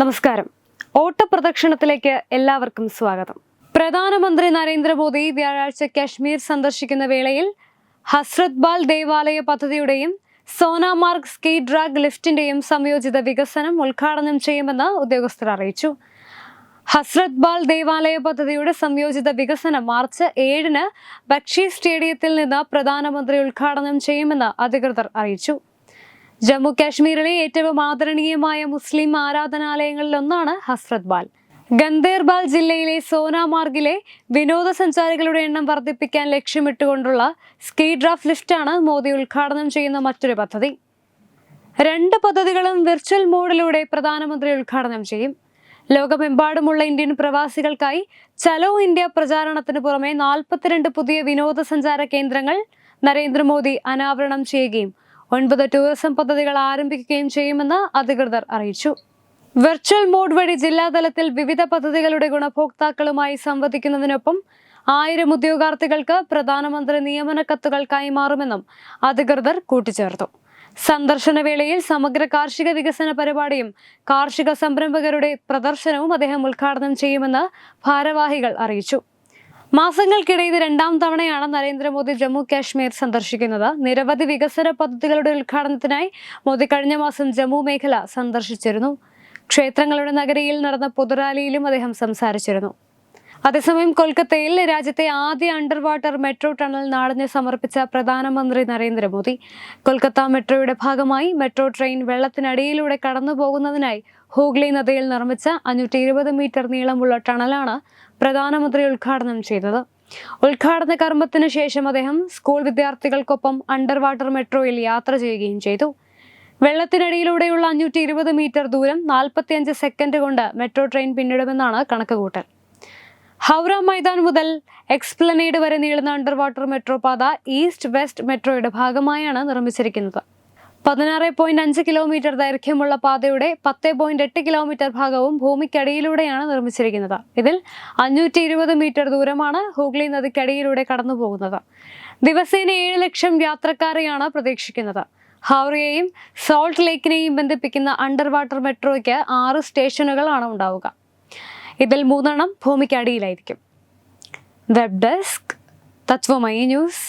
നമസ്കാരം. ഓട്ടപ്രദക്ഷിണത്തിലേക്ക് എല്ലാവർക്കും സ്വാഗതം. പ്രധാനമന്ത്രി നരേന്ദ്രമോദി വ്യാഴാഴ്ച കശ്മീർ സന്ദർശിക്കുന്ന വേളയിൽ ഹസ്രത് ബാൽ ദേവാലയ പദ്ധതിയുടെയും സോനാമാർഗ് സ്കീ ഡ്രാഗ് ലിഫ്റ്റിന്റെയും സംയോജിത വികസനം ഉദ്ഘാടനം ചെയ്യുമെന്ന് ഉദ്യോഗസ്ഥർ അറിയിച്ചു. ഹസ്രത് ബാൽ ദേവാലയ പദ്ധതിയുടെ സംയോജിത വികസനം മാർച്ച് ഏഴിന് ബക്ഷി സ്റ്റേഡിയത്തിൽ നിന്ന് പ്രധാനമന്ത്രി ഉദ്ഘാടനം ചെയ്യുമെന്ന് അധികൃതർ അറിയിച്ചു. ജമ്മു കാശ്മീരിലെ ഏറ്റവും ആദരണീയമായ മുസ്ലിം ആരാധനാലയങ്ങളിലൊന്നാണ് ഹസ്രത് ബാൽ. ഗന്ദേർബാൽ ജില്ലയിലെ സോനാമാർഗിലെ വിനോദസഞ്ചാരികളുടെ എണ്ണം വർദ്ധിപ്പിക്കാൻ ലക്ഷ്യമിട്ടുകൊണ്ടുള്ള സ്കീ ഡ്രാഫ് ലിഫ്റ്റാണ് മോദി ഉദ്ഘാടനം ചെയ്യുന്ന മറ്റൊരു പദ്ധതി. രണ്ട് പദ്ധതികളും വിർച്വൽ മോഡിലൂടെ പ്രധാനമന്ത്രി ഉദ്ഘാടനം ചെയ്യും. ലോകമെമ്പാടുമുള്ള ഇന്ത്യൻ പ്രവാസികൾക്കായി ചലോ ഇന്ത്യ പ്രചാരണത്തിന് പുറമെ നാൽപ്പത്തിരണ്ട് പുതിയ വിനോദസഞ്ചാര കേന്ദ്രങ്ങൾ നരേന്ദ്രമോദി അനാവരണം ചെയ്യുകയും ഒൻപത് ടൂറിസം പദ്ധതികൾ ആരംഭിക്കുകയും ചെയ്യുമെന്ന് അധികൃതർ അറിയിച്ചു. വെർച്വൽ മോഡ് വഴി ജില്ലാതലത്തിൽ വിവിധ പദ്ധതികളുടെ ഗുണഭോക്താക്കളുമായി സംവദിക്കുന്നതിനൊപ്പം ആയിരം ഉദ്യോഗാർത്ഥികൾക്ക് പ്രധാനമന്ത്രി നിയമന കത്തുകൾ കൈമാറുമെന്നും അധികൃതർ കൂട്ടിച്ചേർത്തു. സന്ദർശന വേളയിൽ സമഗ്ര കാർഷിക വികസന പരിപാടിയും കാർഷിക സംരംഭകരുടെ പ്രദർശനവും അദ്ദേഹം ഉദ്ഘാടനം ചെയ്യുമെന്ന് ഭാരവാഹികൾ അറിയിച്ചു. മാസങ്ങൾക്കിടെ ഇത് രണ്ടാം തവണയാണ് നരേന്ദ്രമോദി ജമ്മു കാശ്മീർ സന്ദർശിക്കുന്നത്. നിരവധി വികസന പദ്ധതികളുടെ ഉദ്ഘാടനത്തിനായി മോദി കഴിഞ്ഞ മാസം ജമ്മു മേഖല സന്ദർശിച്ചിരുന്നു. ക്ഷേത്രങ്ങളുടെ നഗരിയിൽ നടന്ന പൊതുറാലിയിലും അദ്ദേഹം സംസാരിച്ചിരുന്നു. അതേസമയം കൊൽക്കത്തയിൽ രാജ്യത്തെ ആദ്യ അണ്ടർ വാട്ടർ മെട്രോ ടണൽ നാടിന് സമർപ്പിച്ച പ്രധാനമന്ത്രി നരേന്ദ്രമോദി. കൊൽക്കത്ത മെട്രോയുടെ ഭാഗമായി മെട്രോ ട്രെയിൻ വെള്ളത്തിനടിയിലൂടെ കടന്നു പോകുന്നതിനായി ഹൂഗ്ലി നദിയിൽ നിർമ്മിച്ച അഞ്ഞൂറ്റി ഇരുപത് മീറ്റർ നീളമുള്ള ടണലാണ് പ്രധാനമന്ത്രി ഉദ്ഘാടനം ചെയ്തത്. ഉദ്ഘാടന കർമ്മത്തിന് ശേഷം അദ്ദേഹം സ്കൂൾ വിദ്യാർത്ഥികൾക്കൊപ്പം അണ്ടർ വാട്ടർ മെട്രോയിൽ യാത്ര ചെയ്യുകയും ചെയ്തു. വെള്ളത്തിനടിയിലൂടെയുള്ള അഞ്ഞൂറ്റി ഇരുപത് മീറ്റർ ദൂരം നാൽപ്പത്തിയഞ്ച് സെക്കൻഡ് കൊണ്ട് മെട്രോ ട്രെയിൻ പിന്നിടുമെന്നാണ് കണക്കുകൂട്ടൽ. ഹൗറ മൈതാൻ മുതൽ എക്സ്പ്ലനേഡ് വരെ നീളുന്ന അണ്ടർ വാട്ടർ മെട്രോ പാത ഈസ്റ്റ് വെസ്റ്റ് മെട്രോയുടെ ഭാഗമായാണ് നിർമ്മിച്ചിരിക്കുന്നത്. പതിനാറ് പോയിന്റ് അഞ്ച് കിലോമീറ്റർ ദൈർഘ്യമുള്ള പാതയുടെ പത്ത് പോയിന്റ് എട്ട് കിലോമീറ്റർ ഭാഗവും ഭൂമിക്കടിയിലൂടെയാണ് നിർമ്മിച്ചിരിക്കുന്നത്. ഇതിൽ അഞ്ഞൂറ്റി ഇരുപത് മീറ്റർ ദൂരമാണ് ഹൂഗ്ലി നദിക്കടിയിലൂടെ കടന്നു പോകുന്നത് ദിവസേന ഏഴ് ലക്ഷം യാത്രക്കാരെയാണ് പ്രതീക്ഷിക്കുന്നത്. ഹൗറയെയും സോൾട്ട് ലേക്കിനെയും ബന്ധിപ്പിക്കുന്ന അണ്ടർ വാട്ടർ മെട്രോയ്ക്ക് ആറ് സ്റ്റേഷനുകളാണ് ഉണ്ടാവുക. ഇതിൽ മൂന്നെണ്ണം ഭൂമിക്കടിയിലായിരിക്കും വെബ് ഡെസ്ക് തത്വമയി ന്യൂസ്